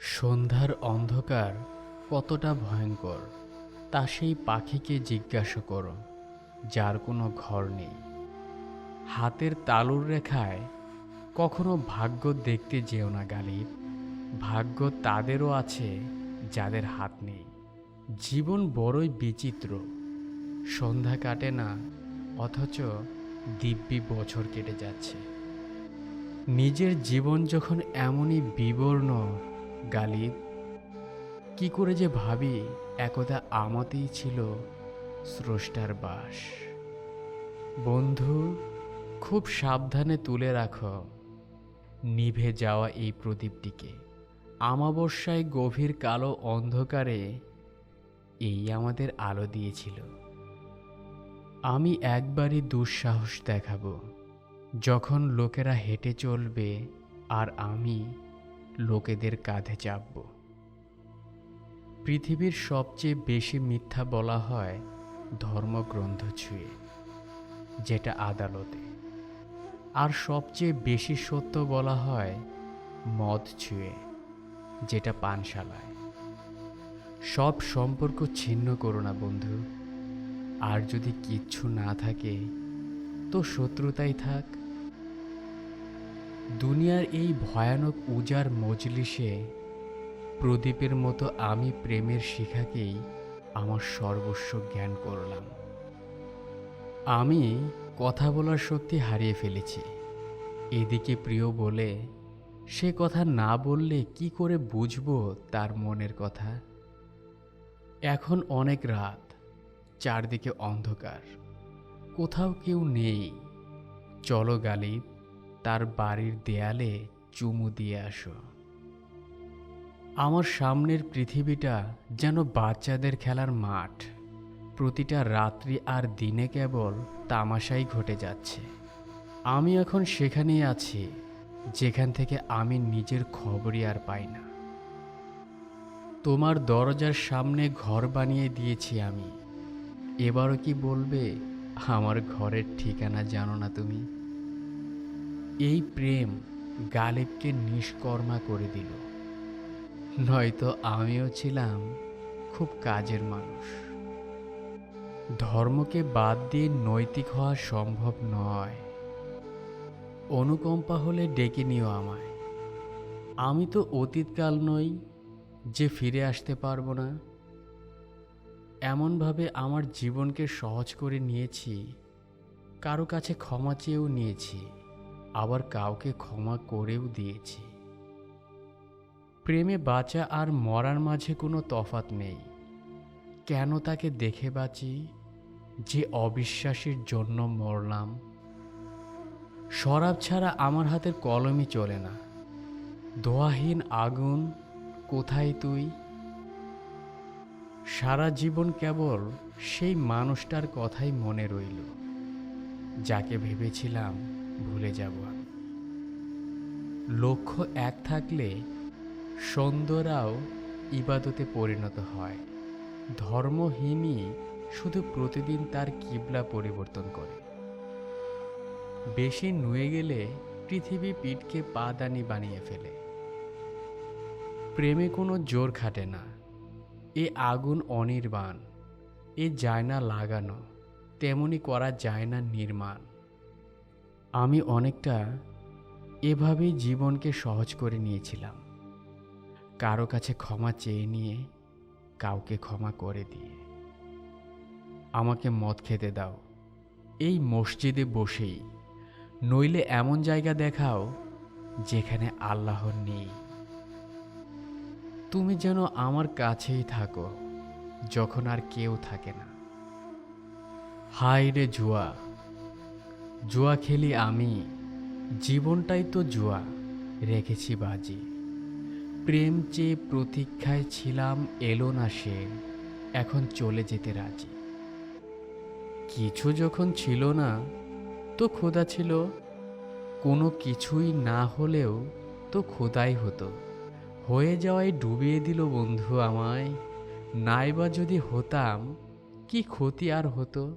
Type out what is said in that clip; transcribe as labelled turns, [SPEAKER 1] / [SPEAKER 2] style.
[SPEAKER 1] সন্ধ্যার অন্ধকার কতটা ভয়ঙ্কর, তা সেই পাখিকে জিজ্ঞাসা করো, যার কোনো ঘর নেই। হাতের তালুর রেখায় কখনো ভাগ্য দেখতে যেও না গালিব, ভাগ্য তাদেরও আছে যাদের হাত নেই। জীবন বড়ই বিচিত্র, সন্ধ্যা কাটে না, অথচ দিব্যি বছর কেটে যাচ্ছে। নিজের জীবন যখন এমনই বিবর্ণ গালিব কি করে যে ভাবি, একদা আমাতেই ছিল স্রষ্টার বাস। বন্ধু, খুব সাবধানে তুলে রাখো। নিভে যাওয়া এই প্রদীপটিকে। আমাবস্যায় গভীর কালো অন্ধকারে এই আমাদের আলো দিয়েছিল। আমি একবারই দুঃসাহস দেখাবো। যখন লোকেরা হেঁটে চলবে, আর আমি লোকেদের কাঁধে চাপব। পৃথিবীর সবচেয়ে বেশি মিথ্যা বলা হয় ধর্মগ্রন্থ ছুঁয়ে, যেটা আদালতে। আর সবচেয়ে বেশি সত্য বলা হয় মদ ছুঁয়ে, যেটা পানশালায়। সব সম্পর্ক ছিন্ন করো না বন্ধু, আর যদি কিচ্ছু না থাকে, তো শত্রুতাই থাক। দুনিয়ার এই ভয়ানক উজার মজলিসে প্রদীপের মতো আমি প্রেমের শিখাকেই আমার সর্বস্ব জ্ঞান করলাম। আমি কথা বলার শক্তি হারিয়ে ফেলেছি। এদিকে প্রিয় বলে, সে কথা না বললে কি করে বুঝব তার মনের কথা? এখন অনেক রাত, চারদিকে অন্ধকার। কোথাও কেউ নেই। চলো গালিব। তার বাড়ির দেয়ালে চুমু দিয়ে আসো। আমার সামনের পৃথিবীটা যেন বাচ্চাদের খেলার মাঠ। প্রতিটা রাত্রি আর দিনে কেবল তামাশাই ঘটে যাচ্ছে। আমি এখন সেখানেই আছি, যেখান থেকে আমি নিজের খবরই আর পাই না। তোমার দরজার সামনে ঘর বানিয়ে দিয়েছি আমি। এবারও কি বলবে, আমার ঘরের ঠিকানা জানো না তুমি? এই প্রেম গালিবকে নিষ্কর্মা করে দিল। নয়তো আমিও ছিলাম খুব কাজের মানুষ। ধর্মকে বাদ দিয়ে নৈতিক হওয়া সম্ভব নয়। অনুকম্পা হলে ডেকে নিও আমায়। আমি তো অতীতকাল নই যে ফিরে আসতে পারব না। এমনভাবে আমার জীবনকে সহজ করে নিয়েছি, কারও কাছে ক্ষমা চেয়েও নিয়েছি। আবার কাউকে ক্ষমা করেও দিয়েছি। প্রেমে বাঁচা আর মরার মাঝে কোনো তফাত নেই। কেন তাকে দেখে বাঁচি? যে অবিশ্বাসের জন্য মরলাম। শরাব ছাড়া আমার হাতের কলমই চলে না। দোয়াহীন আগুন, কোথায় তুই? সারা জীবন কেবল সেই মানুষটার কথাই মনে রইল, যাকে ভেবেছিলাম ভুলে যাব। আমি লক্ষ্য এক থাকলে সন্ধ্যরাও ইবাদতে পরিণত হয়। ধর্মহীনই শুধু প্রতিদিন তার কিবলা পরিবর্তন করে। বেশি নুয়ে গেলে পৃথিবী পিঠকে পাদানি বানিয়ে ফেলে। প্রেমে কোনো জোর খাটে না। এ আগুন অনির্বাণ। এ যায় না লাগানো। তেমনি করা যায় না নির্মাণ। আমি অনেকটা এভাবেই জীবনকে সহজ করে নিয়েছিলাম। কারও কাছে ক্ষমা চেয়ে নিয়ে, কাউকে ক্ষমা করে দিয়ে। আমাকে মদ খেতে দাও। এই মসজিদে বসেই, নইলে এমন জায়গা দেখাও যেখানে আল্লাহ নেই। তুমি যেন আমার কাছেই থাকো, যখন আর কেউ থাকে না। হাই রে জুয়া! জুয়া খেলি আমি। জীবনটাই তো জুয়া, রেখেছি বাজি। প্রেম চেয়ে প্রতীক্ষায় ছিলাম, এলো না সে, এখন চলে যেতে রাজি। কিছু যখন ছিল না, তো খোদা ছিল। কোনো কিছুই না হলেও তো খোদাই হতো। হয়ে যাওয়ায় ডুবিয়ে দিল বন্ধু আমায়। নাইবা যদি হতাম, কি ক্ষতি আর হতো?